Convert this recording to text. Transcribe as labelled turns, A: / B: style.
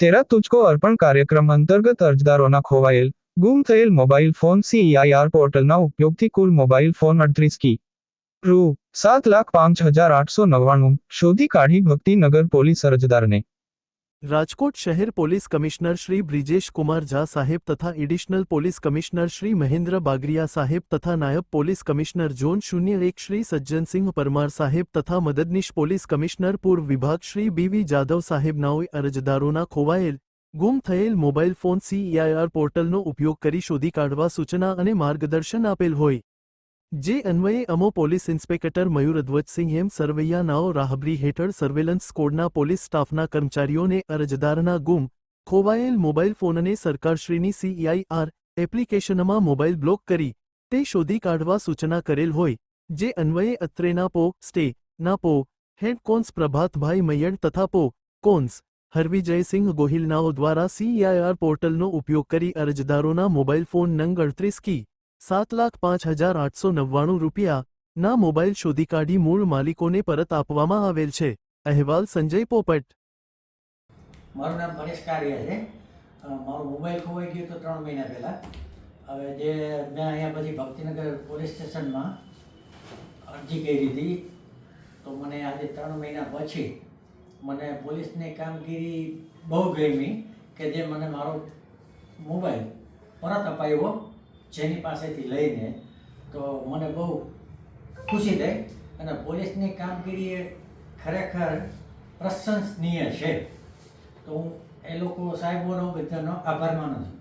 A: તેરા તુજકો અર્પણ કાર્યક્રમ અંતર્ગત અરજદારોના ખોવાયેલ, ગુમ થયેલ મોબાઈલ ફોન સીઈઆઈઆર પોર્ટલના ઉપયોગથી કુલ મોબાઈલ ફોન અડત્રીસ કી. રૂ, સાત લાખ પાંચ હજાર આઠસો નવ્વાણું, શોધી કાઢી ભક્તિનગર પોલીસ અરજદારને.
B: રાજકોટ શહેર પોલીસ કમિશનર શ્રી બ્રિજેશ કુમાર ઝા સાહેબ તથા additional police commissioner Shri Mahendra Bagariya સાહેબ તથા નાયબ પોલીસ કમિશનર ઝોન શૂન્ય એક શ્રી સજ્જનસિંહ પરમાર સાહેબ તથા મદદનીશ પોલીસ કમિશનર પૂર્વ વિભાગ શ્રી બીવી જાદવ સાહેબનાઓએ અરજદારોના ખોવાયેલ, ગુમ થયેલ મોબાઈલ ફોન સીઈઆઈઆર પોર્ટલનો ઉપયોગ કરી શોધી કાઢવા સૂચના અને માર્ગદર્શન આપેલ હોય. જે અન્વયે અમો પોલીસ ઇન્સ્પેક્ટર મયુર અધ્વજસિંહ એમ સરવૈયાનાઓ રાહબરી હેઠળ સર્વેલન્સ સ્કોડના પોલીસ સ્ટાફના કર્મચારીઓને અરજદારના ગુમ ખોવાયેલ મોબાઈલ ફોનને સરકારશ્રીની સીઈઆઈઆર એપ્લિકેશનમાં મોબાઈલ બ્લોક કરી તે શોધી કાઢવા સૂચના કરેલ હોય, જે અન્વયે અત્રેના પો સ્ટે ના પો, હેડ કોન્સ પ્રભાતભાઈ મૈયડ તથા પો, કોન્સ હરવિજયસિંહ ગોહિલનાઓ દ્વારા સીઈઆઈઆર પોર્ટલનો ઉપયોગ કરી અરજદારોના મોબાઈલ ફોન નંગ અડત્રીસ કી સાત લાખ પાંચ હજાર આઠસો નવ્વાણું રૂપિયા ના મોબાઈલ શોધી કાઢી મૂળ માલિકોને પરત આપવામાં આવેલ છે. અહેવાલ સંજય પોપટ.
C: મારું નામ પરેશ કારિયા છે. મારો મોબાઈલ ખોવાઈ ગયો તો ત્રણ મહિના પહેલાં. હવે જે મેં અહીંયા પછી ભક્તિનગર પોલીસ સ્ટેશનમાં અરજી કરી હતી, તો મને આજે ત્રણ મહિના પછી મને પોલીસની કામગીરી બહુ ગમી કે જે મને મારો મોબાઈલ પરત અપાયો. જેની પાસેથી લઈને તો મને બહુ ખુશી થઈ અને પોલીસની કામગીરી એ ખરેખર પ્રશંસનીય છે. તો હું એ લોકો સાહેબોનો બધાનો આભાર માનું છું.